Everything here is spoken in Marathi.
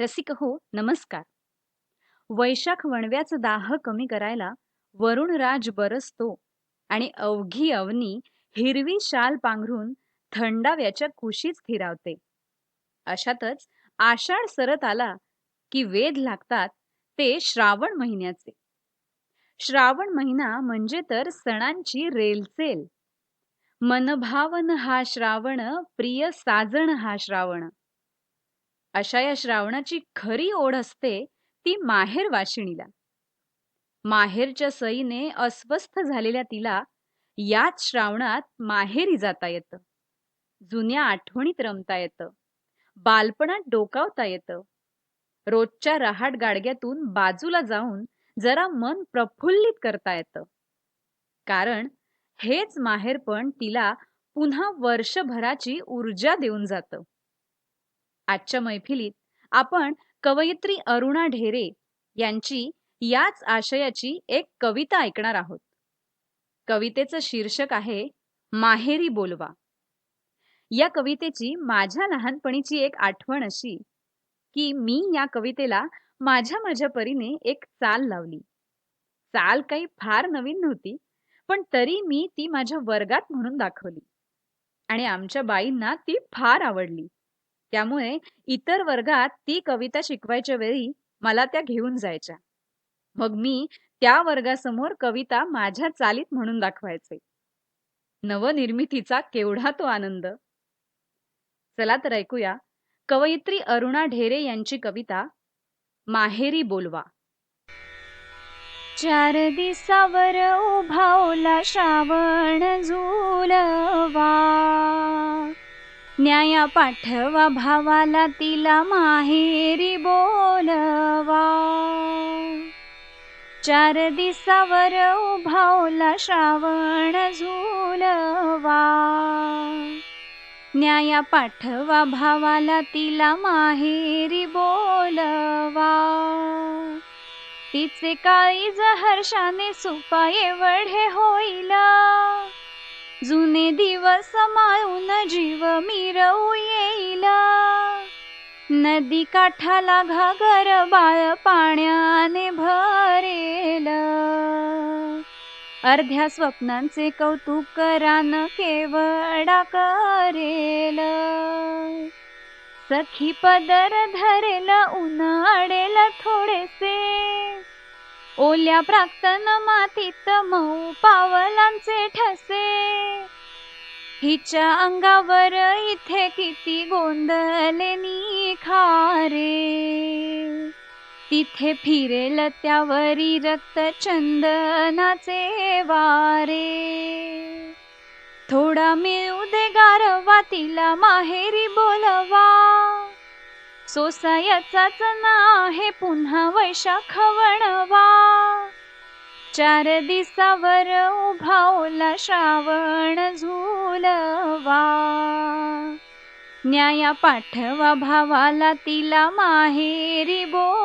रसिक हो नमस्कार. वैशाख वणव्याचा दाह कमी करायला वरुण राज बरसतो आणि अवघी अवनी हिरवी शाल पांघरून थंडाव्याच्या कुशीच स्थिरावते. अशातच आषाढ सरत आला की वेध लागतात ते श्रावण महिन्याचे. श्रावण महिना म्हणजे तर सणांची रेलचेल. मनभावन हा श्रावण प्रिय साजण हा श्रावण. अशा या श्रावणाची खरी ओढ असते ती माहेर वाशिणीला. माहेरच्या सईने अस्वस्थ झालेल्या तिला याच श्रावणात माहेरी जाता येतं. जुन्या आठवणीत रमता येतं. बालपणात डोकावता येतं. रोजच्या रहाट गाडग्यातून बाजूला जाऊन जरा मन प्रफुल्लित करता येतं. कारण हेच माहेरपण तिला पुन्हा वर्षभराची ऊर्जा देऊन जातं. आजच्या मैफिलीत आपण कवयित्री अरुणा ढेरे यांची याच आशयाची एक कविता ऐकणार आहोत. कवितेचं शीर्षक आहे माहेरी बोलवा. या कवितेची माझ्या लहानपणीची एक आठवण अशी की मी या कवितेला माझ्या माझ्या परीने एक चाल लावली. चाल काही फार नवीन नव्हती पण तरी मी ती माझ्या वर्गात म्हणून दाखवली. आणि आमच्या बाईंना ती फार आवडली. त्यामुळे इतर वर्गात ती कविता शिकवायच्या वेळी मला त्या घेऊन जायच्या. मग मी त्या वर्गासमोर कविता माझ्या चालीत म्हणून दाखवायचे. नवनिर्मितीचा केवढा तो आनंद. चला तर ऐकूया. कवयित्री अरुणा ढेरे यांची कविता माहेरी बोलवा. चार दिसावर उभावला श्रावण झुलवा. न्याया पाठवा भावाला तिला माहेरी बोलवा. चार दिसावर उभावला श्रावण झुलवा. न्याया पाठवा भावाला तिला माहेरी बोलवा. तिचे काळी हर्षाने सुपाये वढे होईला. जुने दिवस माळून जीव मिरवू येईल. नदी काठाला घागर बाळ पाण्याने भरेल. अर्ध्या स्वप्नांचे कौतुक करान केवडा करेल. सखी पदर धरेल उन्हाडेल थोडेसे. ओल्या प्राक्तन मातीत मऊ पावलांचे ठसे. हिच्या अंगावर इथे किती गोंधले निखारे तिथे फिरेल त्यावरी रक्त चंदनाचे वारे. थोडा मिळू दे गारवा तिला माहेरी बोलवा. सोसायचाच ना आहे पुन्हा वैशाख वणवा चार दिसावर उभावला श्रावण झुलवा. न्याया पाठवा भावाला तिला माहेरी बो